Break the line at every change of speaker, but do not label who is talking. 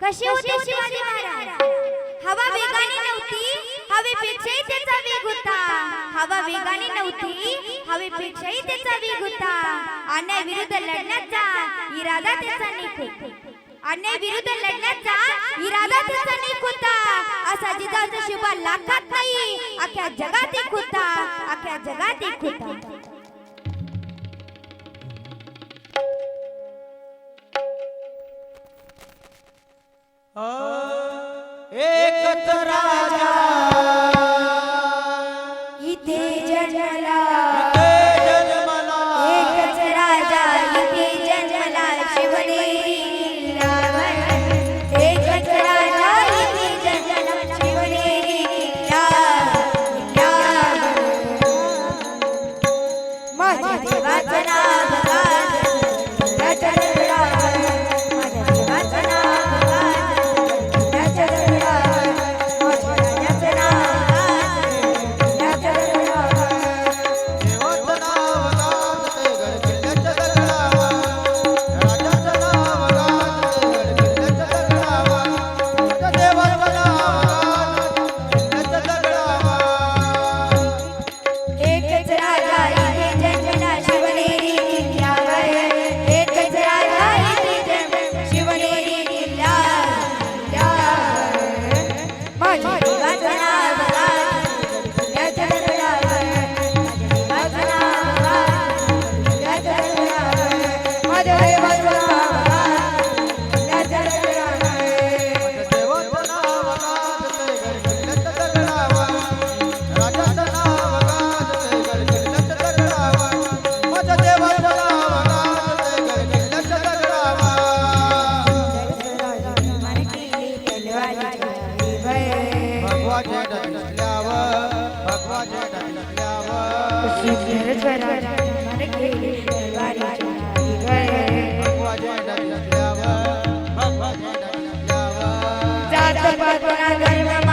कशी होती शिवाजी महाराज? हवा वेगाने नव्हती हवेपेक्षाही त्याचा वेग होता. हवा वेगाने नव्हती हवेपेक्षाही त्याचा वेग होता. अन्याय विरुद्ध लढण्याचा इरादा त्याचा निघतो अन्याय विरुद्ध लढण्याचा इरादा त्याचा निक होता. असा जिजाऊचा शिवा लाखात नाही. अख्ख्या जगात एक होता. अख्ख्या जगात एक होता.
Oh.
जात पातळा धर्म